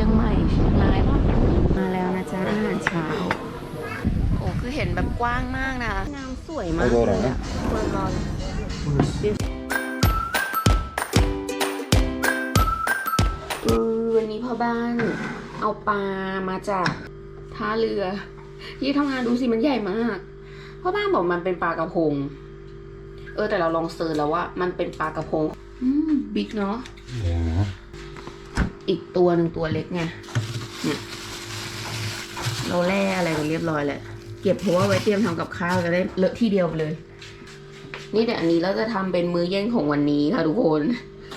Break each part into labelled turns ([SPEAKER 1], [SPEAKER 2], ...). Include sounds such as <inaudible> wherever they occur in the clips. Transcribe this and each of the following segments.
[SPEAKER 1] ชียงใหม่เชียงรายปะมาแล้วนะจ๊ะอาหารเช้า โอ้คือเห็นแบบกว้างมากนะน้ำสวยมากเลยอะเปิดรอคือวันนี้พ่อบ้านเอาปลามาจากท่าเรือ ที่ทำงานดูสิมันใหญ่มากพ่อบ้านบอกมันเป็นปลากระพง เออแต่เราลองเซิร์ชแล้วว่า มันเป็นปลากระพง อืมบิ๊กเนาะ
[SPEAKER 2] Ja.
[SPEAKER 1] อีกตัวหนึ่งตัวเล็กไงเนี่ยเราแล่อะไรกันเรียบร้อยแหละเก็บเพราะว่าไว้เตรียมทำกับข้าวจะได้เลอะที่เดียวไปเลย นี่แต่อันนี้เราจะทำเป็นมื้อเย็นของวันนี้ค่ะทุกคน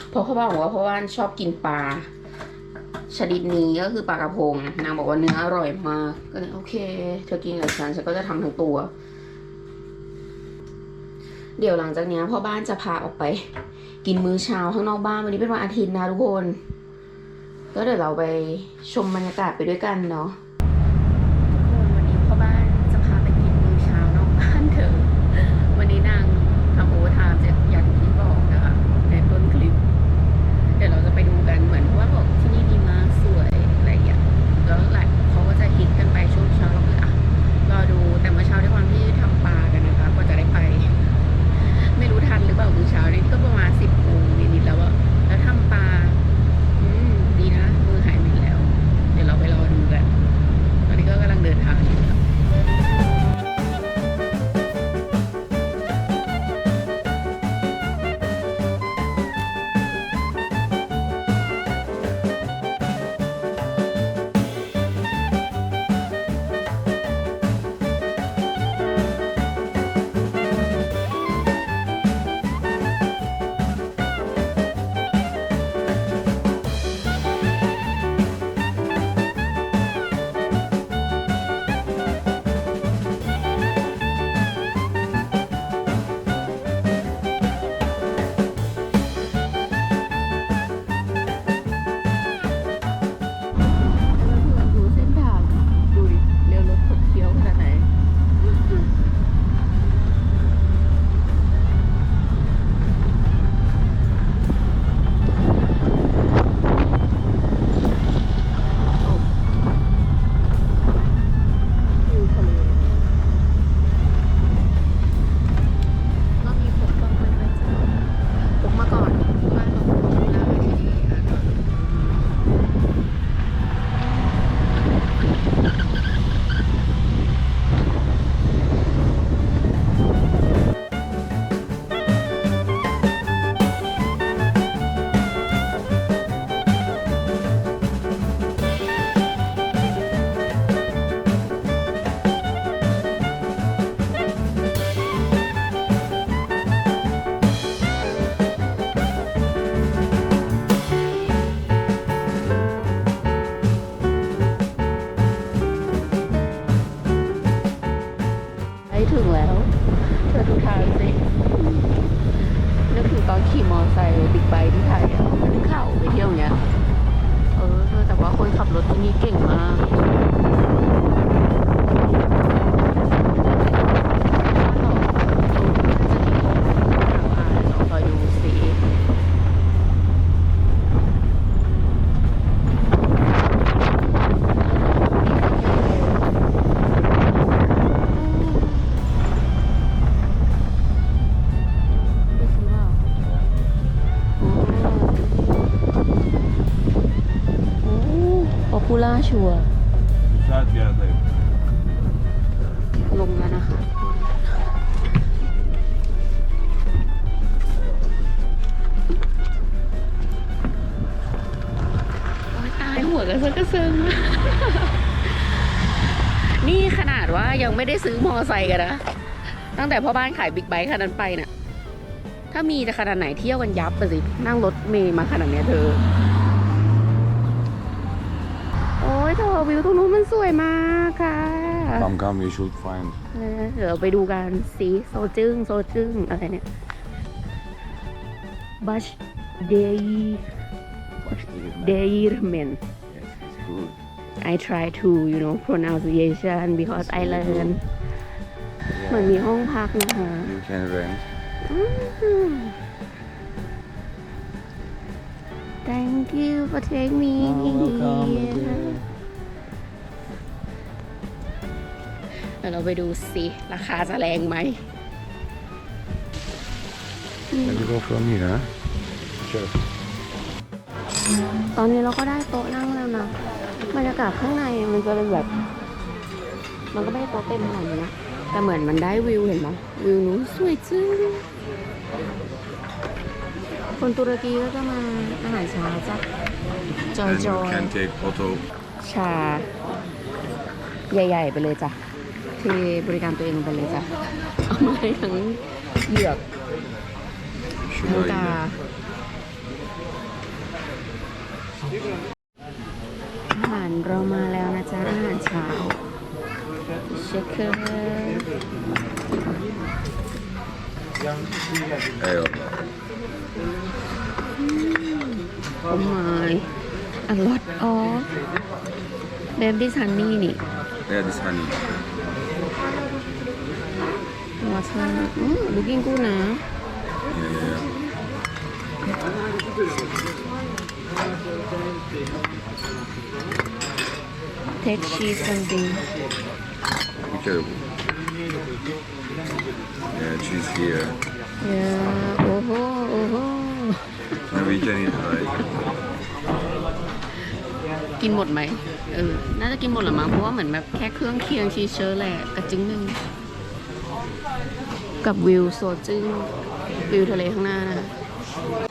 [SPEAKER 1] เพราะเขาบอกว่าเพราะว่าชอบกินปลาชนิดนี้ก็คือปลากระพงนางบอกว่าเนื้ออร่อยมากก็เลยโอเค เธอกินกับฉันฉันก็จะทำทั้งตัว เดี๋ยวหลังจากนี้พ่อบ้านจะพาออกไป กินมื้อเช้าข้างนอกบ้านวันนี้เป็นวันอาทิตย์นะทุกคน ก็เดี๋ยวเราไปชมบรรยากาศไปด้วยกันเนาะ ถึงแล้ว เธอดูทางสินึกถึงตอนขี่มอเตอร์ไซค์บิ๊กไบค์ที่ไทยอะขึ้นเขาไปเที่ยวเนี้ย เออแต่ว่าคนขับรถที่นี่เก่งมาก ล่าชัวร์
[SPEAKER 2] Güzel bir yerdeyim.
[SPEAKER 1] ลงแล้วนะคะ โอ้ยตายหัวกระเซิงกระเซิง นี่ขนาดว่ายังไม่ได้ซื้อมอไซค์กันนะ ตั้งแต่พ่อบ้านขายบิ๊กไบค์คันนั้นไปน่ะ ถ้ามีจะขนาดไหนเที่ยวกันยับไปสิ นั่งรถเมย์มาขนาดเนี้ยเธอ เธอวิวตรงนู้นมันสวยมากค่ะ
[SPEAKER 2] Come, come, you should find.
[SPEAKER 1] เออเดี๋ยวเราไปดูกันสีโซจึ้งโซจึ้งอะไรเนี่ยบัชเดย์เดย์เมน
[SPEAKER 2] Yes, it's good.
[SPEAKER 1] I try to you know pronunciation because I learn เหมือน
[SPEAKER 2] Yeah.
[SPEAKER 1] มีห้องพักนะคะ
[SPEAKER 2] You can rent.
[SPEAKER 1] อืมแต่ thank you for take me เดี๋ยวเราไปดูสิราคาจะแรงไหม
[SPEAKER 2] Can you go from here? Sure.
[SPEAKER 1] ตอนนี้เราก็ได้โต๊ะนั่งแล้วนะบรรยากาศข้างในมันจะเป็นแบบ มันก็ไม่ได้โต๊ะเต็มขนาดนี้นะแต่เหมือนมันได้วิวเห็นไหมวิวนู้นสวยจังคนตุรกีก็จะมาอาหารเช้าจ้ะจอย
[SPEAKER 2] And
[SPEAKER 1] จ
[SPEAKER 2] you
[SPEAKER 1] อย
[SPEAKER 2] can take photo.
[SPEAKER 1] ชา ใหญ่ ๆ ไปเลยจ้ะ เทบริการตัวเองลงไปเลยจ้ะเอามาให้ทั้งเหยือกทั้ง
[SPEAKER 2] Şurayı
[SPEAKER 1] กาอาหารเรามาแล้วนะจ๊ะ อาหารเช้าเชคเกอร์
[SPEAKER 2] Eyvallah.
[SPEAKER 1] โอ้ my a lot of baby honey นี่
[SPEAKER 2] Yeah, this
[SPEAKER 1] looking good นะ
[SPEAKER 2] Yeah, yeah, yeah.
[SPEAKER 1] take cheese something
[SPEAKER 2] Bir kere bu. Yeah, cheese here.
[SPEAKER 1] yeah โอ้โหโอ้โห
[SPEAKER 2] Maybe we can eat like
[SPEAKER 1] กินหมดไหมเออ น่าจะกินหมดหรือมั้ง เพราะว่าเหมือนแบบแค่เครื่องเคียงชีสเชอร์แหละกระจึงหนึ่ง กับวิวโซจึงวิวทะเลข้างหน้านะ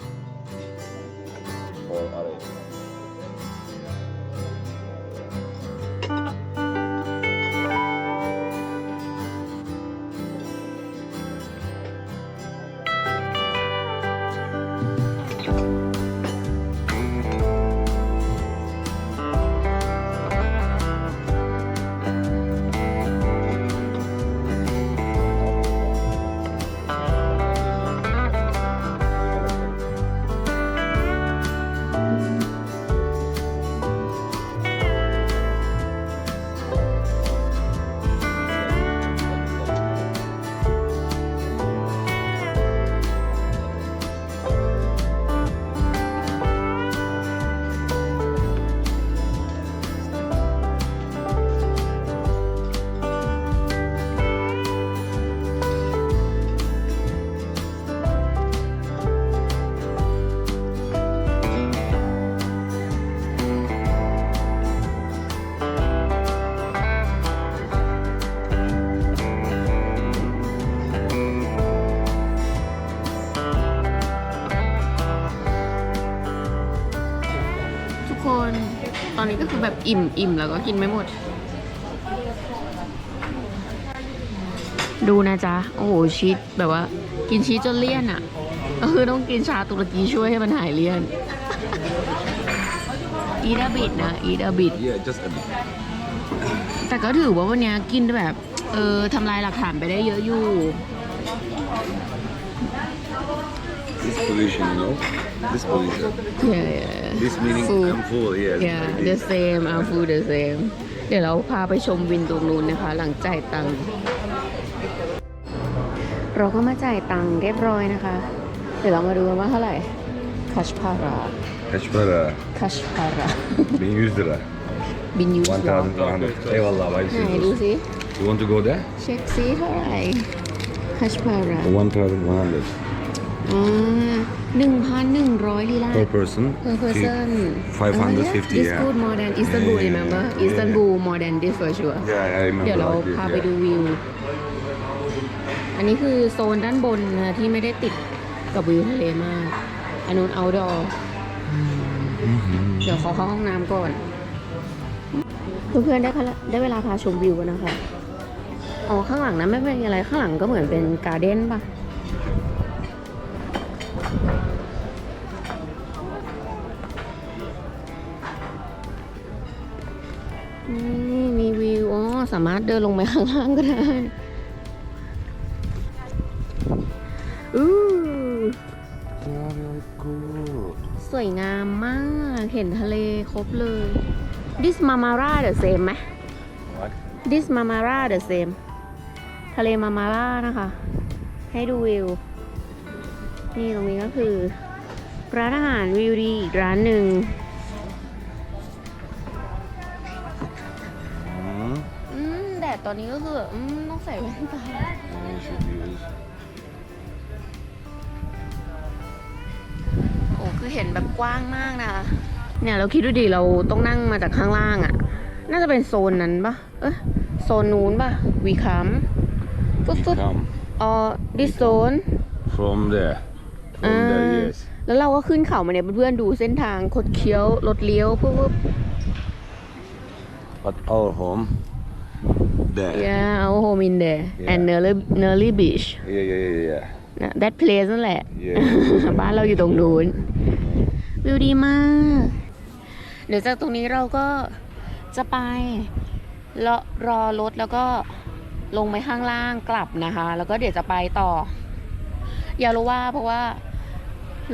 [SPEAKER 1] อนนี้ก็คือแบบอิ่มอิ่มแล้วก็กินไม่หมด ดูนะจ๊ะ โอ้โหชีสแบบว่า กินชีสจนเลี่ยนอะก็คือต้องกินชาตุรกีช่วยให้มันหายเลี่ยน อีดาบิดนะ อีดาบิด
[SPEAKER 2] Yeah, just a bit.
[SPEAKER 1] แต่ก็ถือว่าวันเนี้ยกินแบบ เออทำลายหลักฐานไปได้เยอะอยู่
[SPEAKER 2] This position, you know? This position.
[SPEAKER 1] yeah
[SPEAKER 2] This meaning
[SPEAKER 1] Full.
[SPEAKER 2] I'm full, yes.
[SPEAKER 1] yeah
[SPEAKER 2] like
[SPEAKER 1] the
[SPEAKER 2] this.
[SPEAKER 1] same I'm full the same เดี๋ยวเราพาไปชมวินตรงนู้นนะคะ หลังจ่ายตังค์เราก็มาจ่ายตังค์เรียบร้อยนะคะ เดี๋ยวเรามาดูกันว่าเท่าไหร่คัชพารา
[SPEAKER 2] Kaç para?
[SPEAKER 1] คัชพารา
[SPEAKER 2] 1100 lira.
[SPEAKER 1] บินยูสหรอ
[SPEAKER 2] 1100. Eyvallah,
[SPEAKER 1] ไหน
[SPEAKER 2] hayırlı
[SPEAKER 1] ดู
[SPEAKER 2] olsun.
[SPEAKER 1] สิ
[SPEAKER 2] You want to go there?
[SPEAKER 1] เช็คซิเท่าไหร่คัชพารา
[SPEAKER 2] 1100
[SPEAKER 1] อ่าหนึ่งพันหนึ่งร้อยลีลา
[SPEAKER 2] per person.
[SPEAKER 1] per person
[SPEAKER 2] Five
[SPEAKER 1] Oh, yeah.
[SPEAKER 2] hundred
[SPEAKER 1] This
[SPEAKER 2] yeah.
[SPEAKER 1] good more than Istanbul
[SPEAKER 2] Yeah, yeah,
[SPEAKER 1] remember
[SPEAKER 2] yeah.
[SPEAKER 1] Istanbul more than this for sure
[SPEAKER 2] Yeah, I remember.
[SPEAKER 1] เดี๋ยวเรา
[SPEAKER 2] like this,
[SPEAKER 1] พาไป
[SPEAKER 2] yeah.
[SPEAKER 1] ดูวิว อันนี้คือโซนด้านบนนะที่ไม่ได้ติดกับวิวทะเลมาก อันนู้น outdoor เดี๋ยวขอเข้าห้องน้ำก่อน เพื่อนๆได้พะได้เวลาพาชมวิวแล้วนะคะ อ๋อ ข้างหลังนั้นไม่เป็นอะไร ข้างหลังก็เหมือนเป็นการ์เด้นป่ะ สามารถเดินลงไปข้างล่างก็ได้อู้
[SPEAKER 2] Yeah, very good.
[SPEAKER 1] สวยงามมาก เห็นทะเลครบเลย this mamara the same ไหม
[SPEAKER 2] What?
[SPEAKER 1] this mamara the same ทะเลมามาร่านะคะ ให้ดูวิว นี่ตรงนี้ก็คือ ร้านอาหารวิวดีอีกร้านหนึ่ง อนนี้ก็คือแบบอืมต้องใส่แว่นตา
[SPEAKER 2] Yeah, it should be this.
[SPEAKER 1] โอ้คือเห็นแบบกว้างมากนะ เนี่ยเราคิดดูดิเราต้องนั่งมาจากข้างล่างอะ่ะ น่าจะเป็นโซนนั้นปะเอ๊ะโซนนู้นปะวีคัมฟุ๊บฟุ๊บ
[SPEAKER 2] Come
[SPEAKER 1] อ๋อดิโซน
[SPEAKER 2] from there. From
[SPEAKER 1] Ah.
[SPEAKER 2] there, yes.
[SPEAKER 1] แล้วเราก็ขึ้นเขามาเนี่ยเพื่อนๆดูเส้นทางคดเคี้ยวรถเลี้ยวปุ๊บปุ๊บ
[SPEAKER 2] But our home, there.
[SPEAKER 1] yeah our home in there and
[SPEAKER 2] Yeah.
[SPEAKER 1] Nerly Nerly Beach
[SPEAKER 2] Yeah, yeah, yeah, yeah.
[SPEAKER 1] นะ that place นั่นแหละ
[SPEAKER 2] Yeah.
[SPEAKER 1] บ้านเราอยู่ตรงนู้น วิวดีมาก เดี๋ยวจากตรงนี้เราก็จะไปรอรอรถแล้วก็ลงไปข้างล่างกลับนะคะ แล้วก็เดี๋ยวจะไปต่ออย่ารู้ว่าเพราะว่า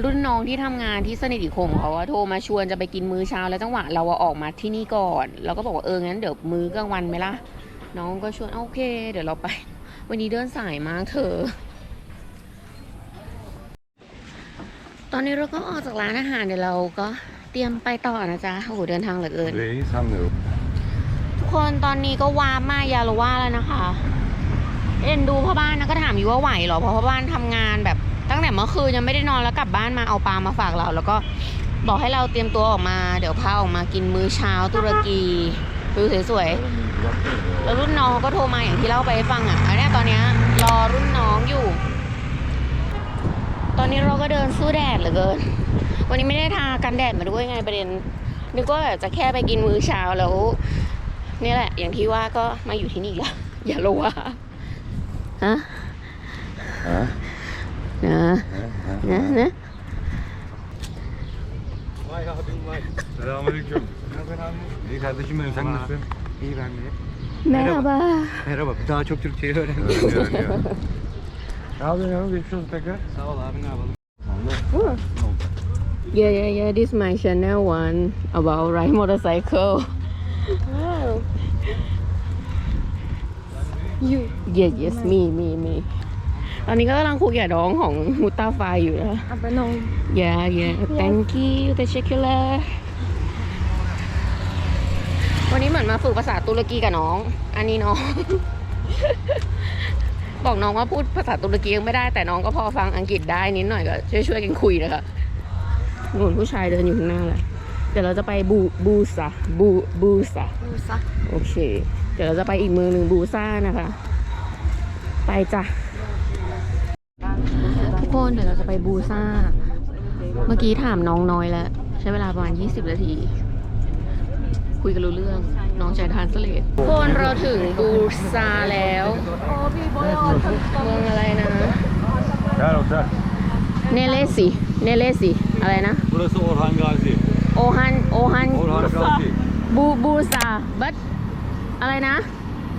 [SPEAKER 1] รุ่นน้องที่ทำงานที่สนิทอีกคนของเขาอะโทรมาชวนจะไปกินมื้อเช้าแล้วจังหวะเราอะออกมาที่นี่ก่อนเราก็บอกว่าเอองั้นเดี๋ยวมื้อกลางวันไหมล่ะ น้องก็ชวนเอาโอเค เดี๋ยวเราไป วันนี้เดินสายมากเธอ ตอนนี้เราก็ออกจากร้านอาหารเดี๋ยวเราก็เตรียมไปต่อนะจ๊ะโอ้โหเดินทางเหลือเกิน
[SPEAKER 2] There is some new.
[SPEAKER 1] ทุกคนตอนนี้ก็วาร์ปมายาโลว่าแล้วนะคะ เอ็นดูพ่อบ้านนะก็ถามอยู่ว่าไหวเหรอเพราะพ่อบ้านทำงานแบบตั้งแต่เมื่อคืนยังไม่ได้นอนแล้วกลับบ้านมาเอาปลามาฝากเรา แล้วก็บอกให้เราเตรียมตัวออกมา เดี๋ยวพาออกมากินมื้อเช้าตุรกีวิวสวยๆ แล้วรุ่นน้องก็โทรมาอย่างที่เล่าไปให้ฟังอะอันเนี้ยตอนเนี้ยรอรุ่นน้องอยู่ ตอนนี้เราก็เดินสู้แดดเหลือเกิน วันนี้ไม่ได้ทากันแดดมาด้วยไงประเด็นนึกว่าจะแค่ไปกินมื้อเช้าแล้วเนี่ยแหละ อย่างที่ว่าก็มาอยู่ที่นี่อีกแล้วอย่ารู้ว่าฮะ
[SPEAKER 2] Huh?
[SPEAKER 1] นะ
[SPEAKER 2] Huh?
[SPEAKER 1] นะนะ
[SPEAKER 3] Vay abim vay.
[SPEAKER 2] Selamünaleyküm.
[SPEAKER 3] Ne haber abi?
[SPEAKER 2] İyi kardeşim benim sen
[SPEAKER 3] Merhaba.
[SPEAKER 2] nasılsın?
[SPEAKER 3] İyi ben de.
[SPEAKER 1] Merhaba.
[SPEAKER 3] Merhaba. Daha çok Türkçeyi öğren.
[SPEAKER 2] Öğreniyor, öğreniyor. Ne yapıyorsun ya? Geçmiş olsun tekrar.
[SPEAKER 3] Sağ ol abi ne yapalım.
[SPEAKER 1] Yeah, yeah, yeah. This my channel one about ride motorcycle. Wow. You. Yes, yes, me, me, me. ตอนนี้ก็กำลังคุยกับน้องของมุตตาไฟอยู่นะ
[SPEAKER 4] Aber no.
[SPEAKER 1] Yeah, yeah. Thank you. Teşekkürler. วันนี้เหมือนมาฝึกภาษาตุรกีกับน้อง อันนี้น้อง บอกน้องว่าพูดภาษาตุรกียังไม่ได้ แต่น้องก็พอฟังอังกฤษได้นิดหน่อยก็ช่วยช่วยๆกันคุยนะคะหนุนผู้ชายเดินอยู่ข้างหน้าแหละเดี๋ยวเราจะไปบูบูซาบูบูซา
[SPEAKER 4] Musa.
[SPEAKER 1] โอเค เดี๋ยวเราจะไปอีกเมืองหนึ่งบูซ่านะคะ ไปจ้ะทุกคนเดี๋ยวเราจะไปบูซ่า เมื่อกี้ถามน้องน้อยแล้ว ใช้เวลาประมาณ 20 นาที คุยกันรู้เรื่อง น้องใช้ทานสเลดทุกคนเราถึงบูซ่าแล้วเมืองอะไรนะ
[SPEAKER 2] Gel otur.
[SPEAKER 1] เนเลสิเนเลสิอะไรนะ
[SPEAKER 3] Burası Orhan Gazi.
[SPEAKER 1] โอฮันโอฮัน
[SPEAKER 3] Orhan Gazi.
[SPEAKER 1] บูบูซาบัตอะไรนะ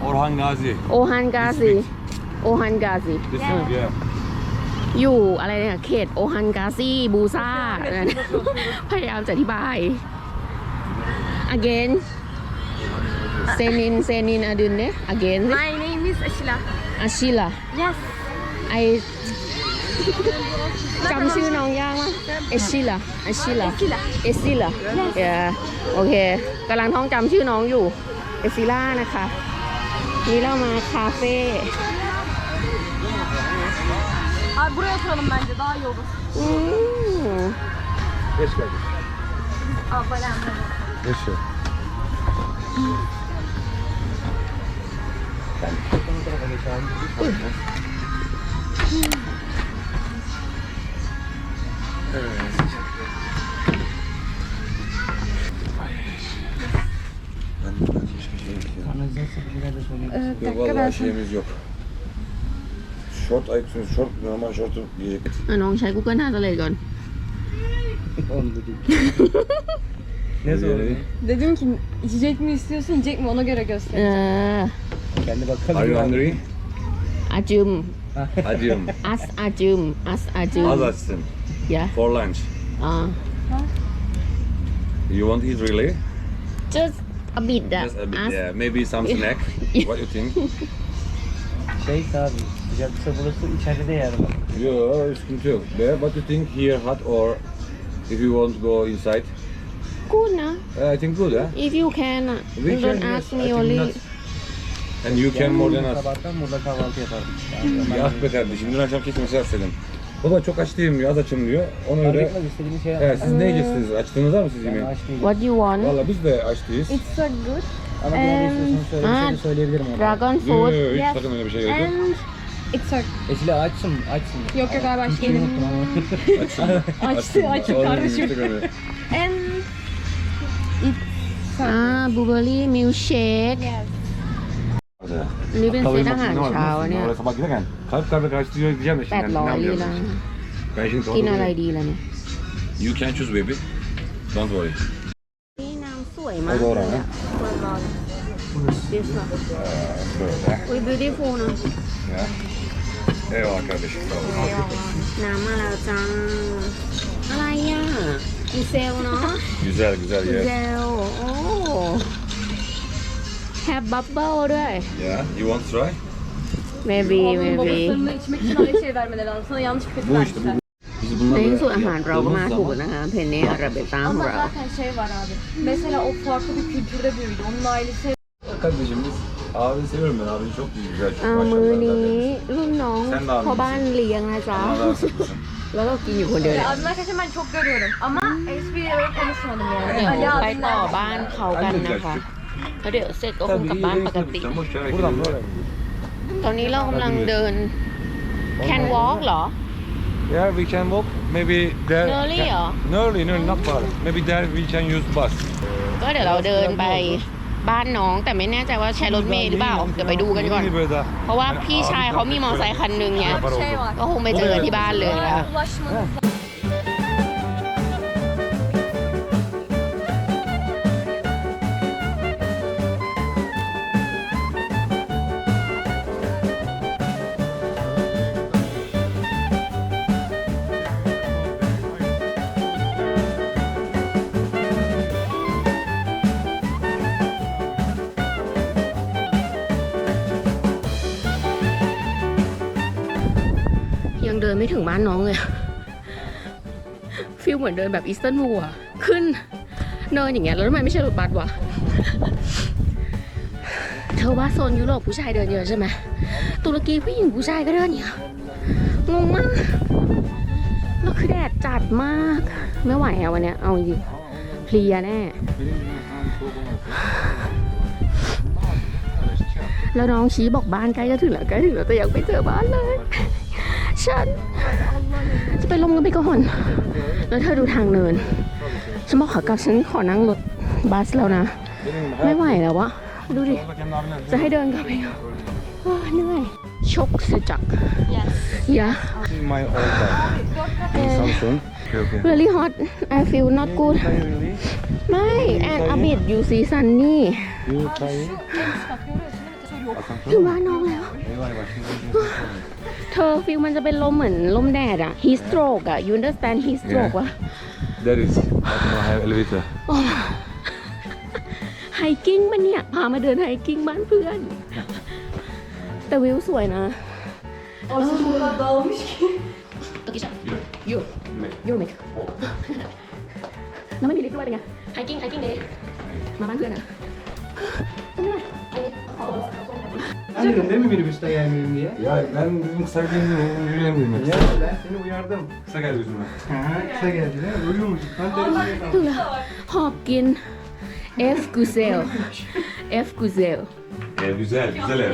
[SPEAKER 3] Orhan Gazi.
[SPEAKER 1] โอฮันกาซีโอฮันกาซี
[SPEAKER 3] This
[SPEAKER 1] เออ
[SPEAKER 3] is yeah.
[SPEAKER 1] อยู่อะไรเนี่ยเขตโอฮันกาซีบูซานั่นพยายามจะอธิบาย again เซนินเซนินอดุนเนี่ย again
[SPEAKER 4] My name is Ashila.
[SPEAKER 1] อาชิลา
[SPEAKER 4] Yes.
[SPEAKER 1] ไอจำชื่อน้องยากมากเอชิลาอาชิลา
[SPEAKER 4] Ashila.
[SPEAKER 1] เอซิล่าเอโอเคกำลังท่องจำชื่อน้องอยู่ เอซิล่านะคะ นี่เรามาคาเฟ่
[SPEAKER 4] Abi buraya oturalım bence daha iyi olur.
[SPEAKER 1] อืม
[SPEAKER 2] Geç kardeşim.
[SPEAKER 4] Aa böyle
[SPEAKER 2] Geç şöyle. Ben başka şey yok ya. Yok vallahi şeyimiz yok. Şort ayıksınız. Şort normal şortu giyecek.
[SPEAKER 1] อ่ะน้องใช้ Google Translate ก่อน
[SPEAKER 3] Ne zor?
[SPEAKER 4] Dedim ki içecek mi istiyorsun, yiyecek mi ona göre göstereceğim.
[SPEAKER 1] Ee.
[SPEAKER 3] Kendi bakalım.
[SPEAKER 2] Are you hungry? acım, <laughs>
[SPEAKER 1] Acım. az acım, az acım.
[SPEAKER 2] Az açsın.
[SPEAKER 1] Yeah.
[SPEAKER 2] For lunch.
[SPEAKER 1] Aa,
[SPEAKER 2] You want to eat really?
[SPEAKER 1] just a bit. Uh,
[SPEAKER 2] just a bit.
[SPEAKER 1] az.
[SPEAKER 2] Yeah. Maybe some snack. <laughs> What you think?
[SPEAKER 3] Şey abi sıcaksa burası içeride de yer var.
[SPEAKER 2] Yo, sıkıntı yok. There, what you think here hot or if you want to go inside?
[SPEAKER 1] good na.
[SPEAKER 2] Uh, I think good, huh?
[SPEAKER 1] If you can, uh,
[SPEAKER 2] We
[SPEAKER 1] don't
[SPEAKER 2] yes,
[SPEAKER 1] ask
[SPEAKER 2] I
[SPEAKER 1] me only.
[SPEAKER 2] And you can more than us.
[SPEAKER 3] Sabahtan burada kahvaltı yaparım. <laughs>
[SPEAKER 2] Ya ah be kardeşim dün akşam kesin mesaj istedim. O da çok aç değilim diyor, az açım diyor. Ona
[SPEAKER 3] Fark şey
[SPEAKER 2] Evet, siz ne yiyeceksiniz? Açtınız mı siz yemeği?
[SPEAKER 1] What do you want?
[SPEAKER 2] Valla biz de aç değiliz.
[SPEAKER 4] It's so good.
[SPEAKER 3] Ama um, istiyorsanız şey söyleyebilirim ona.
[SPEAKER 1] Dragon
[SPEAKER 2] Yok, yok, Hiç sakın öyle bir şey yok.
[SPEAKER 4] And it's so
[SPEAKER 3] Esile açsın, açsın.
[SPEAKER 4] Yok yok abi aç
[SPEAKER 3] Unuttum ama. <laughs>
[SPEAKER 4] Açtı, kardeşim.
[SPEAKER 1] อ่าบลูเบอร์รี่มิลเชค
[SPEAKER 4] Yes.
[SPEAKER 1] อันนี้เป็นเซตอาหารเช้าเนี่ย
[SPEAKER 2] Oraya sabah giderken kalp kalbe karıştırıyor diyeceğim de
[SPEAKER 1] แป
[SPEAKER 2] şimdi.
[SPEAKER 1] ดร้อยลีละ
[SPEAKER 2] Ben şimdi
[SPEAKER 1] กินอะไรดีล่ะเนี่ย
[SPEAKER 2] You can choose baby. Don't worry.
[SPEAKER 1] นี่น้ำสวยมาก
[SPEAKER 2] เอาตัวอะไร
[SPEAKER 1] เลย
[SPEAKER 2] นะ
[SPEAKER 1] อะดิส
[SPEAKER 2] Böyle.
[SPEAKER 1] อุ้ย beautiful นะ
[SPEAKER 2] Ya. Eyvallah kardeşim. Sağ ol.
[SPEAKER 1] น้ำมาแล้วจ้า อะไรอ่ะ ดีเซลเนาะ
[SPEAKER 2] Güzel güzel
[SPEAKER 1] ดี
[SPEAKER 2] yes.
[SPEAKER 1] เซล โอ้แฮปบับเบิ้ลด้วย
[SPEAKER 2] Yeah. You want to try?
[SPEAKER 1] maybe
[SPEAKER 4] Oğlum
[SPEAKER 1] maybe
[SPEAKER 4] babasının içmek için öyle şey vermeleri lazım. Sana yanlış bir kötü
[SPEAKER 2] Bu işte bu.
[SPEAKER 4] vermişler.
[SPEAKER 2] Biz
[SPEAKER 1] ใน
[SPEAKER 2] bunlar
[SPEAKER 1] ที่สุดอาหารเราก็มา
[SPEAKER 2] yaptığımız
[SPEAKER 1] ถูก
[SPEAKER 2] zaman-
[SPEAKER 1] นะคะเพนเน่อาราเบต้าของ
[SPEAKER 4] Ama
[SPEAKER 1] เรา
[SPEAKER 4] zaten şey var abi. Mesela o farklı bir kültürde büyüdü. Onun ailesi
[SPEAKER 2] Kardeşim biz abini seviyorum ben. Abini çok güzel. Çok
[SPEAKER 1] เอา
[SPEAKER 2] maşallah
[SPEAKER 1] มือ
[SPEAKER 2] zaten.
[SPEAKER 1] นี้รุ่นน้อง
[SPEAKER 2] Sen de abi
[SPEAKER 1] พ่อบ้านเลี้ยงนะจ๊ะ
[SPEAKER 2] Allah razı olsun.
[SPEAKER 1] แล้วก็กินอยู่คนเดียวเนี่ย
[SPEAKER 4] Abimler kaçan ben çok görüyorum. Ama espri olarak konuşmadım yani.
[SPEAKER 1] เดี๋ยว
[SPEAKER 4] Ali
[SPEAKER 1] ไปต่อ
[SPEAKER 4] abimler.
[SPEAKER 1] บ้านเขากันนะคะแล้วเดี๋ยวเสร็จก็คงกลับบ้านปกติ
[SPEAKER 2] Sen boş ver.
[SPEAKER 3] Buradan böyle.
[SPEAKER 1] ตอนนี้เรากำลังเดิน can walk เหรอ
[SPEAKER 2] Yeah, we can walk. Maybe there.
[SPEAKER 1] Nearly เหรอ
[SPEAKER 2] Nearly, nearly, not far. Maybe there we can use bus.
[SPEAKER 1] ก็เดี๋ยวเราเดินไปบ้านน้องแต่ไม่แน่ใจว่าใช้รถเมล์หรือเปล่า เดี๋ยวไปดูกันก่อน เพราะว่าพี่ชายเขามีมอเตอร์ไซค์คันหนึงไง
[SPEAKER 4] Bir şey var.
[SPEAKER 1] ก็คงไปเจอที่บ้านเลยนะ
[SPEAKER 4] Ulaşmanız
[SPEAKER 1] นไม่ถึงบ้านน้องเลยฟิลเหมือนเดินแบบอีสเทิร์นวัวขึ้นเนินอย่างเงี้ยแล้วทำไมไม่ใช่รถบัสวะเธอว่าโซนยุโรปผู้ชายเดินเยอะใช่ไหมตุรกีผู้หญิงผู้ชายก็เดินเยอะงงมากแล้วคือแดดจัดมาก ไม่ไหวอะวันเนี้ยเอาจริงเพลียแน่แล้วน้องชี้บอกบ้านใกล้จะถึงแล้วใกล้ถึงแล้วแต่ยังไม่เจอบ้านเลย ฉัน จะไปลงกันไปก่อน แล้วเธอดูทางเนิน ฉันบอกขอกลับฉันขอนั่งรถบัสแล้วนะ ไม่ไหวแล้ววะ ดูดิ จะให้เดินกลับไปเหรอเออเหนื่อยชกสุจัก
[SPEAKER 4] Yes.
[SPEAKER 1] ยะ
[SPEAKER 2] My old car. In Samsung. Okay, okay.
[SPEAKER 1] really hot I feel not good
[SPEAKER 2] Really?
[SPEAKER 1] ไม่ and a bit you see sunny
[SPEAKER 2] You try it?
[SPEAKER 1] ถึงบ้านน้องแล้ว ธอฟิลมันจะเป็นลมเหมือนลมแดดอะ heat stroke อะ you understand heat stroke วะ
[SPEAKER 2] There is. I have elevator.
[SPEAKER 1] ไฮกิ้งมันเนี่ย พามาเดินไฮกิ้งบ้านเพื่อน แต่วิวสวยนะ
[SPEAKER 4] Orası bu kadar dağılmış ki.
[SPEAKER 1] ตะกี้ฉันยูยูมิกแล้วไม่มีลิฟต์ด้วยเป็นไงไฮกิ้งไฮกิ้งเดย์มาบ้านเพื่อนอะไม่เป็นไรอันนี้ขอ
[SPEAKER 3] Anladın değil mi minibüste gelmeyeyim diye?
[SPEAKER 2] Ya ben bizim kısa gidince yürüyelim dedim.
[SPEAKER 3] Ya ben seni uyardım.
[SPEAKER 2] Kısa gel yüzüme.
[SPEAKER 3] Ha, kısa geldi değil mi? Uyuyor musun? Ben de öyle
[SPEAKER 1] ถึงแล้วหอบกิน F กูเซล F กูเซล
[SPEAKER 2] Ev güzel, güzel ev.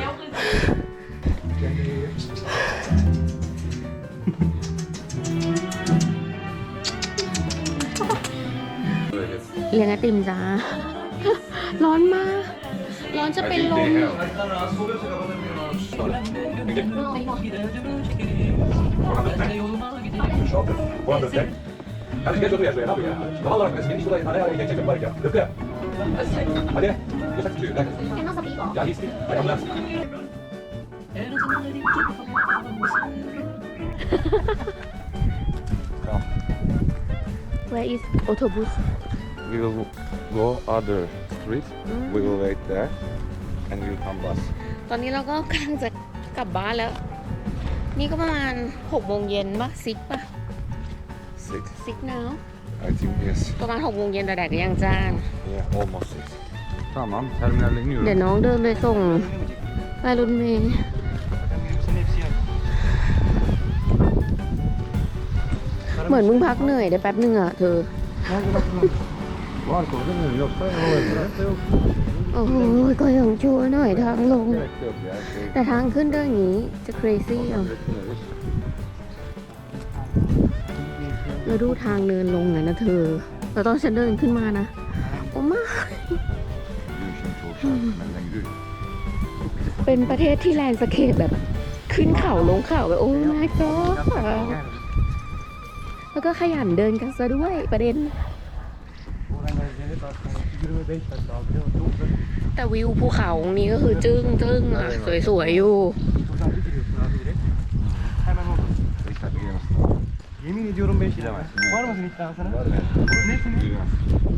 [SPEAKER 1] เลี้ยงไอติมจ้าร้อนมาก ร้อนจะเป็นลม
[SPEAKER 2] Hadi geç otur ya. Ne yapıyor ya? Daha olarak mesela geniş olayı araya araya geçecek var ya. Rıfkı. Hadi. Yasak tutuyor. Gel. Ya hiç değil. Ayağım lazım.
[SPEAKER 1] Where is autobus
[SPEAKER 2] We will go other street. We will wait there. And we will come bus.
[SPEAKER 1] ตอนนี้เราก็กำลังจะกลับบ้านแล้ว นี่ก็ประมาณ6โมงเย็นปะซิกปะ
[SPEAKER 2] Six.
[SPEAKER 1] ซิกนาว
[SPEAKER 2] I I think yes.
[SPEAKER 1] ประมาณหกโมงเย็นแต่แดดก็ยังจ้าน
[SPEAKER 2] Yeah, almost six. Tamam, terminalle
[SPEAKER 1] เดี๋ยว
[SPEAKER 2] iniyorum.
[SPEAKER 1] น้องเดินไปส่งไปรถเมล์
[SPEAKER 3] Zaten minibüsün hepsi yer.
[SPEAKER 1] เหมือนมึงพักเหนื่อยได้แป๊บนึงอะเธอ
[SPEAKER 3] Nerede bakın?
[SPEAKER 2] Var konuda mı? Yoksa olabilir. Yok.
[SPEAKER 1] โอ้ยก็ยังชั่วหน่อยทางลงแต่ทางขึ้นเดินอย่างนี้จะ crazy อะ
[SPEAKER 2] bekleriz.
[SPEAKER 1] แล้วดูทางเดินลงหน่อยนะเธอแล้วตอนฉันเดินขึ้นมานะ โอ้มา
[SPEAKER 2] Yürüyüşün çoğu şarkı benden yürüyor.
[SPEAKER 1] เป็นประเทศที่แลนด์สเคปแบบขึ้นเขาลงเขาแบบโอ้ my god แล้วก็ขยันเดินกันซะด้วยประเด็น แต่วิวภูเขาตรงนี้ก็คือจึ้งจึ้งอะ สวยๆอยู่
[SPEAKER 3] buradan bir giriyorsun abi direkt. Hemen orada.
[SPEAKER 2] Beş dakika gidemezsin.
[SPEAKER 3] Yemin ediyorum 5 dakika.
[SPEAKER 2] Gidemezsin.
[SPEAKER 3] Var mısın iddiasına?
[SPEAKER 2] Var benim.
[SPEAKER 3] Nesin?
[SPEAKER 2] Yürüyemezsin.